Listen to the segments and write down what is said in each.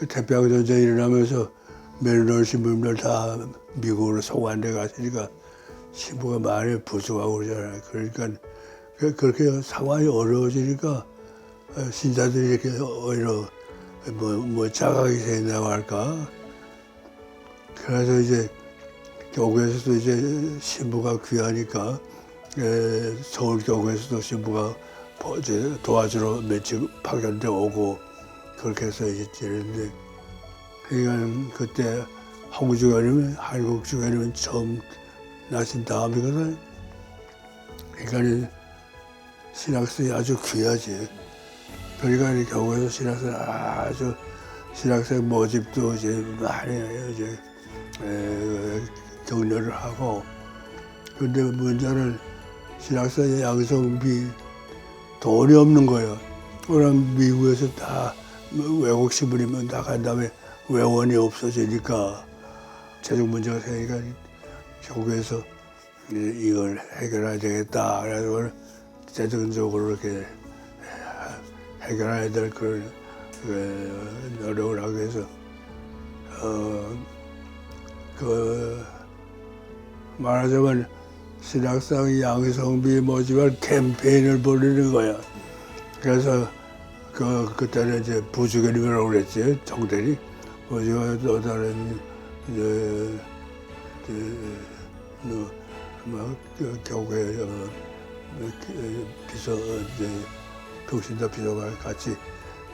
그 태평양 전쟁이 일어나면서 메르노 신부님들 다 미국으로 송환돼 갔으니까 신부가 많이 부족하고 그러잖아요. 그러니까 그- 그렇게 상황이 어려워지니까 어, 신자들이 이렇게 오히려 뭐, 뭐 자각이 생긴다고 할까. 그래서 이제 교구에서도 이제 신부가 귀하니까 에, 서울 교구에서도 신부가 보- 이제 도와주러 며칠 파견돼 오고 그렇게 해서 이제 지냈는데 그러니까 그때 한국 주교님은 한국 주교님은 처음 나신 다음이거든. 그러니까 신학생이 아주 귀하지. 그러니까 이 교구에서 신학생 아주 신학생 모집도 이제 많이 이제 에, 격려를 하고 근데 문제는 신학생의 양성비 돈이 없는 거예요. 워낙 미국에서 다 외국 신부님은 다간 다음에 외원이 없어지니까 재정 문제가 생기니까 이제 이걸 해결해야 되겠다. 그래서 재정적으로 이렇게 해결해야 될 그런 그 노력을 하기 위해서 어, 그 말하자면 신학상 양성비 모집할 캠페인을 벌이는 거야. 그래서 그 그때는 이제 부주교님이라고 그랬지 정대리 부주가 또 다른 이제 그뭐 교회 어, 그 비서 이제 평신도 비서가 같이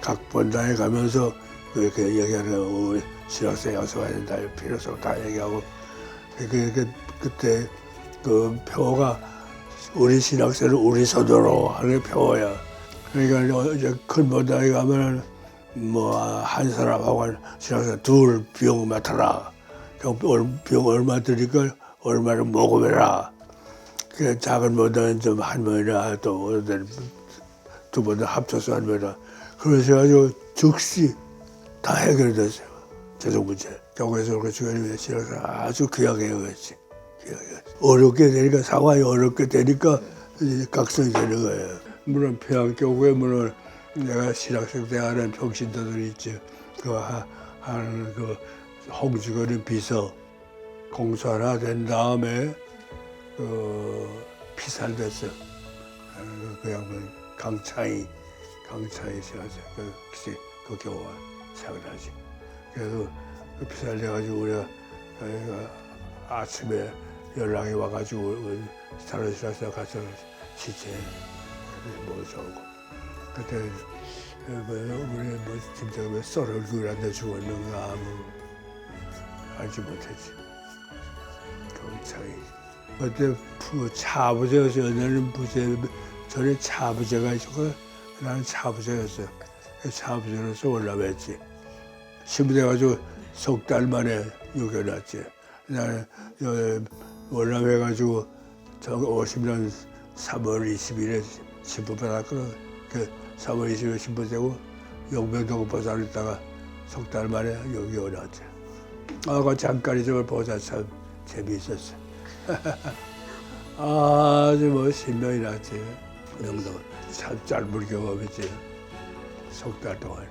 각 본당에 가면서 이렇게 얘기하는 신학생 양성해야 된다 이 필요성 다 얘기하고 그, 그, 그때 그 표가 우리 신학생은 우리 손으로 하는 표야. 그러니까 이제 큰 본당에 가면은 뭐 한 사람하고 신학생 둘 비용 맡아라. 그 비용 얼마 드니까 얼마를 먹으라. 그 작은 본당은 좀 할머니나 또두 본당 합쳐서 할머니나 아주 즉시 다 해결됐어요. 재정 문제. 교회에서 그렇게 주님의 신학생 아주 귀하게 여겼지. 귀하게. 어렵게 되니까 상황이 어렵게 되니까 각성이 되는 거예요. 물론 평양교회 물론 내가 신학생 때 하는 평신도들 있지. 그 하- 하는 그 홍주거리 비서 공사 하나 된 다음에 그 피살됐어. 그, 그 양반 강차이 강차이 씨가 그, 그 교화 생각나지. 그래서 그 피살돼가지고 우리가 저희가 아침에 연락이 와가지고 다른 시라서 가서 시체 모셔오고 그때 뭐 우리 뭐 진짜 왜 썰을 그한테 죽었는가 아무 알지 못했지. 경찰이 그때 부- 차부제였어 옛날에는 부제 전에 차부제가 있었고 나는 차부제였어. 그 차부제로서 올라왔지. 신부돼가지고 석 달 만에 여겨놨지. 나는 월남해가지고 저 50년 3월 20일에 신부 받았거든. 그 3월 20일 신부 되고 용병동 보살을 있다가 석 달 만에 여기 오놨지. 아, 그 잠깐 이걸 보자 참 재미있었어. 아주 뭐 신명이 났지. 명동 참 짧은 경험이지. 석 달 동안.